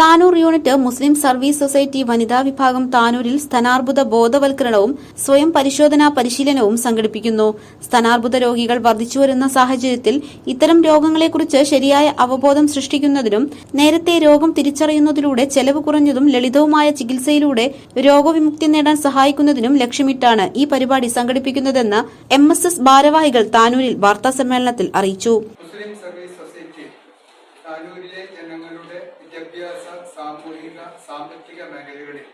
Tanur unit Muslim service society വനിതാ വിഭാഗം താനൂരിൽ സ്തനാർബുദ ബോധവൽക്കരണവും സ്വയം പരിശോധനാ പരിശീലനവും സംഘടിപ്പിക്കുന്നു. സ്തനാർബുദ രോഗികൾ വർദ്ധിച്ചുവരുന്ന സാഹചര്യത്തിൽ ഇത്തരം രോഗങ്ങളെക്കുറിച്ച് ശരിയായ അവബോധം സൃഷ്ടിക്കുന്നതിനും നേരത്തെ രോഗം തിരിച്ചറിയുന്നതിലൂടെ ചെലവ് കുറഞ്ഞതും ലളിതവുമായ ചികിത്സയിലൂടെ രോഗവിമുക്തി നേടാൻ സഹായിക്കുന്നതിനും ലക്ഷ്യമിട്ടാണ് ഈ പരിപാടി സംഘടിപ്പിക്കുന്നതെന്ന് എം എസ് എസ് ഭാരവാഹികൾ താനൂരിൽ വാർത്താസമ്മേളനത്തിൽ അറിയിച്ചു. താനൂരിലെ വിദ്യാഭ്യാസ സാമൂഹിക സാമ്പത്തിക മേഖലകളിൽ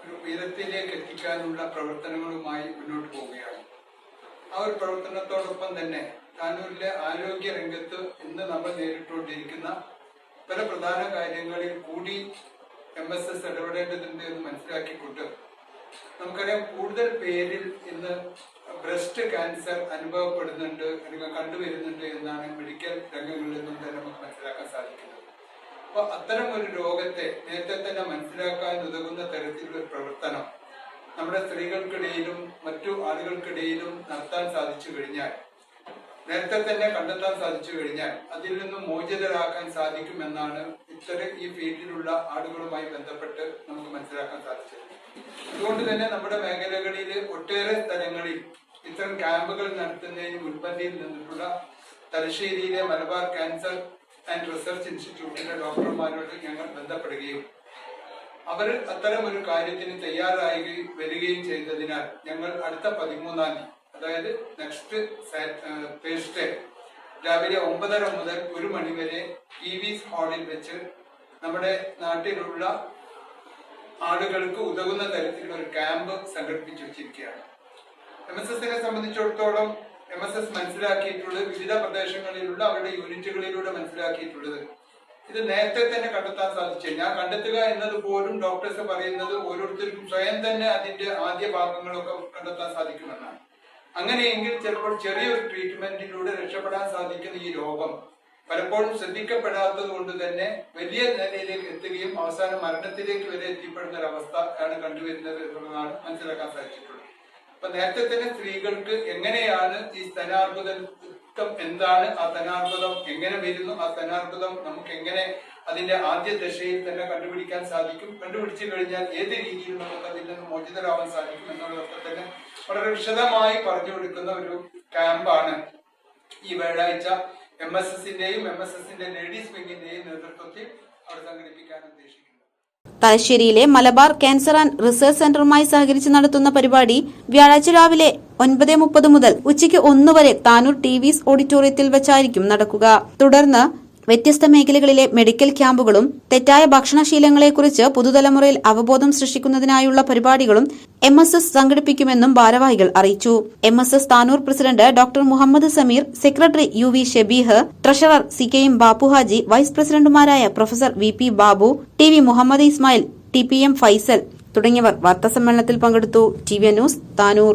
ഒരു ഉയരത്തിലേക്ക് എത്തിക്കാനുള്ള പ്രവർത്തനങ്ങളുമായി മുന്നോട്ട് പോവുകയാണ്. ആ ഒരു പ്രവർത്തനത്തോടൊപ്പം തന്നെ താനൂരിലെ ആരോഗ്യ രംഗത്ത് ഇന്ന് നമ്മൾ നേരിട്ടുകൊണ്ടിരിക്കുന്ന പല പ്രധാന കാര്യങ്ങളിൽ കൂടി എം എസ് എസ് ഇടപെടേണ്ടതുണ്ട് എന്ന് മനസ്സിലാക്കിക്കൊണ്ട് നമുക്കറിയാം കൂടുതൽ പേരിൽ ഇന്ന് ബ്രസ്റ്റ് ക്യാൻസർ അനുഭവപ്പെടുന്നുണ്ട് അല്ലെങ്കിൽ കണ്ടുവരുന്നുണ്ട് എന്നാണ് മെഡിക്കൽ രംഗങ്ങളിൽ നിന്നും തന്നെ നമുക്ക് മനസ്സിലാക്കാൻ സാധിക്കുന്നത്. അപ്പൊ അത്തരം ഒരു രോഗത്തെ നേരത്തെ തന്നെ മനസ്സിലാക്കാൻ ഉതകുന്ന തരത്തിലുള്ള പ്രവർത്തനം നമ്മുടെ സ്ത്രീകൾക്കിടയിലും മറ്റു ആളുകൾക്കിടയിലും നടത്താൻ സാധിച്ചു കഴിഞ്ഞാൽ നേരത്തെ തന്നെ കണ്ടെത്താൻ സാധിച്ചു കഴിഞ്ഞാൽ അതിൽ നിന്നും മോചിതരാക്കാൻ സാധിക്കുമെന്നാണ് ഇത്തരം ഈ ഫീൽഡിലുള്ള ആളുകളുമായി ബന്ധപ്പെട്ട് നമുക്ക് മനസ്സിലാക്കാൻ സാധിച്ചത്. അതുകൊണ്ട് തന്നെ നമ്മുടെ മേഖലകളിൽ ഒട്ടേറെ സ്ഥലങ്ങളിൽ ഇത്തരം ക്യാമ്പുകൾ നടത്തുന്നതിന് മുൻപന്തിയിൽ നിന്നിട്ടുള്ള തലശ്ശേരിയിലെ മലബാർ ക്യാൻസർ ആൻഡ് റിസർച്ച് ഇൻസ്റ്റിറ്റ്യൂട്ടിന്റെ ഡോക്ടർമാരോട് ഞങ്ങൾ ബന്ധപ്പെടുകയും അവർ അത്തരം ഒരു കാര്യത്തിന് തയ്യാറായി വരികയും ചെയ്തതിനാൽ ഞങ്ങൾ അടുത്ത പതിമൂന്നാം തീയതി അതായത് നെക്സ്റ്റ് തേഴ്സ്ഡേ രാവിലെ ഒമ്പതര മുതൽ ഒരു മണി വരെ ടി വി ഹാളിൽ വെച്ച് നമ്മുടെ നാട്ടിലുള്ള ആളുകൾക്ക് ഉതകുന്ന തരത്തിലുള്ള ഒരു ക്യാമ്പ് സംഘടിപ്പിച്ചു വെച്ചിരിക്കുകയാണ്. എം എസ് എസിനെ സംബന്ധിച്ചിടത്തോളം എം എസ് എസ് മനസ്സിലാക്കിയിട്ടുള്ളത് വിവിധ പ്രദേശങ്ങളിലുള്ള അവരുടെ യൂണിറ്റുകളിലൂടെ മനസ്സിലാക്കിയിട്ടുള്ളത്. ഇത് നേരത്തെ തന്നെ കണ്ടെത്താൻ സാധിച്ചു. ഞാൻ കണ്ടെത്തുക എന്നത് പോലും ഡോക്ടേഴ്സ് പറയുന്നത് ഓരോരുത്തർക്കും സ്വയം തന്നെ അതിന്റെ ആദ്യ ഭാഗങ്ങളൊക്കെ കണ്ടെത്താൻ സാധിക്കുമെന്നാണ്. അങ്ങനെയെങ്കിൽ ചിലപ്പോൾ ചെറിയൊരു ട്രീറ്റ്മെന്റിലൂടെ രക്ഷപ്പെടാൻ സാധിക്കുന്ന ഈ രോഗം പലപ്പോഴും ശ്രദ്ധിക്കപ്പെടാത്തത് കൊണ്ട് തന്നെ വലിയ നിലയിലേക്ക് എത്തുകയും അവസാനം മരണത്തിലേക്ക് വരെ എത്തിപ്പെടുന്ന ഒരു അവസ്ഥ ആണ് കണ്ടുവരുന്നത് എന്നുള്ളതാണ് മനസ്സിലാക്കാൻ സാധിച്ചിട്ടുള്ളത്. അപ്പൊ നേരത്തെ തന്നെ സ്ത്രീകൾക്ക് എങ്ങനെയാണ് ഈ സ്തനാർബുദം എന്താണ്? ആ സ്തനാർബുദം എങ്ങനെ വരുന്നു? ആ സ്തനാർബുദം നമുക്ക് എങ്ങനെ അതിന്റെ ആദ്യ ദശയിൽ തന്നെ കണ്ടുപിടിക്കാൻ സാധിക്കും? കണ്ടുപിടിച്ചു കഴിഞ്ഞാൽ ഏത് രീതിയിൽ നമുക്ക് അതിൽ നിന്ന് മോചിതരാവാൻ സാധിക്കും എന്നുള്ളതൊക്കെ തന്നെ വളരെ വിശദമായി പറഞ്ഞു കൊടുക്കുന്ന ഒരു ക്യാമ്പാണ്. ഈ വ്യാഴാഴ്ച എം എസ് എസിന്റെയും എം എസ് എസിന്റെ ലേഡീസ് വിങ്ങിന്റെയും നേതൃത്വത്തിൽ അവിടെ സംഘടിപ്പിക്കാൻ ഉദ്ദേശിക്കുന്നത്. തലശ്ശേരിയിലെ മലബാർ ക്യാൻസർ ആൻഡ് റിസർച്ച് സെന്ററുമായി സഹകരിച്ച് നടത്തുന്ന പരിപാടി വ്യാഴാഴ്ച രാവിലെ ഒൻപത് മുപ്പത് മുതൽ ഉച്ചയ്ക്ക് ഒന്ന് വരെ താനൂർ ടി ഓഡിറ്റോറിയത്തിൽ വെച്ചായിരിക്കും നടക്കുക. തുടർന്ന് വ്യത്യസ്ത മേഖലകളിലെ മെഡിക്കൽ ക്യാമ്പുകളും തെറ്റായ ഭക്ഷണശീലങ്ങളെക്കുറിച്ച് പുതുതലമുറയിൽ അവബോധം സൃഷ്ടിക്കുന്നതിനായുള്ള പരിപാടികളും എം എസ് എസ് സംഘടിപ്പിക്കുമെന്നും ഭാരവാഹികൾ അറിയിച്ചു. M S S Tanur president doctor Muhammad Sameer secretary U V Shebeeh treasurer C K M Bappuhaji vice പ്രസിഡന്റുമാരായ professor V P Babu T V Muhammad Ismail T P M Faisal തുടങ്ങിയവർ വാർത്താസമ്മേളനത്തിൽ പങ്കെടുത്തു. T V news Tanur.